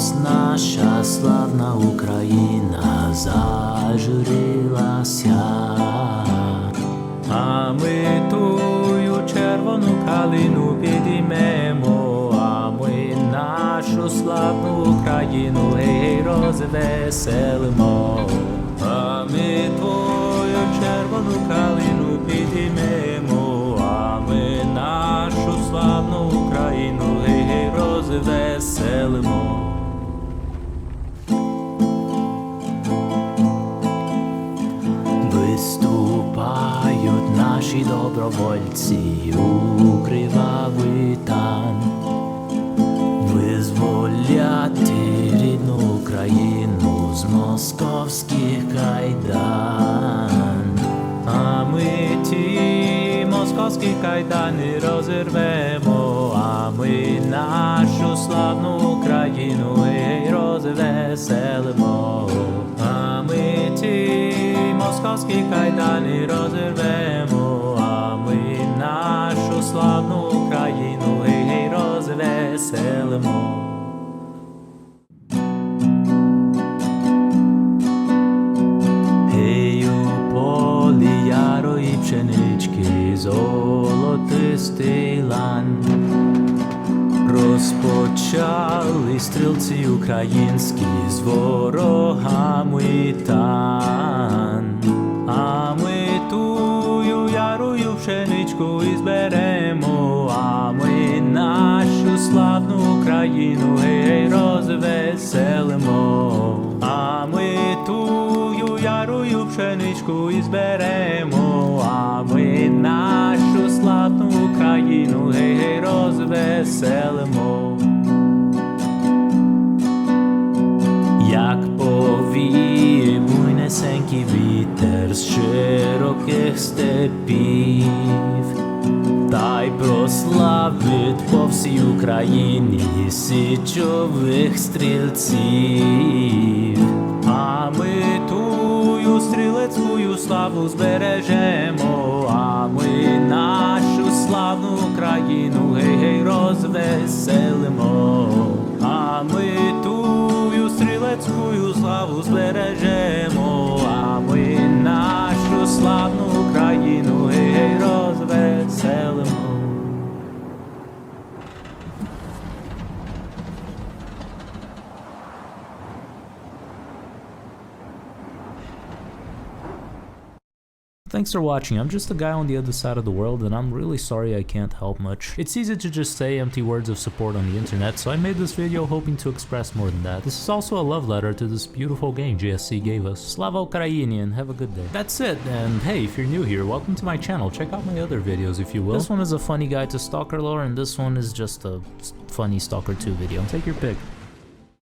наша славна Україна зажурилася. А ми тую червону калину підіймемо, а ми нашу славну Україну гей розвеселимо. А ми твою червону калину підіймемо, а ми нашу славну Україну гей розвеселимо. Наші добровольці у там, визволяти рідну Україну з московських кайдан. А ми ті московські кайдани розірвемо, а ми нашу славну Україну гей розвеселимо. А ми ті московські кайдани розірвемо, славну Україну гей розвеселимо. Гей у полі ярої пшенички, золотистий лан. Розпочали стрілці українські з ворогами тан. А ми тую ярую пшеничку і зберемо, славну Україну гей розвеселимо. А ми тую ярую пшеничку і зберемо, а ми нашу славну Україну гей гей розвеселимо. Як повіє буйнесенький вітер з широких степів, та й прославить по всій Україні січових стрільців. А ми тую стрілецькую славу збережемо, а ми нашу славну Україну Thanks for watching. I'm just a guy on the other side of the world, and I'm really sorry I can't help much. It's easy to just say empty words of support on the internet, so I made this video hoping to express more than that. This is also a love letter to this beautiful game GSC gave us. Slava Ukraini and have a good day. That's it, and hey, if you're new here, welcome to my channel. Check out my other videos if you will. This one is a funny guide to Stalker lore, and this one is just a funny Stalker 2 video. Take your pick.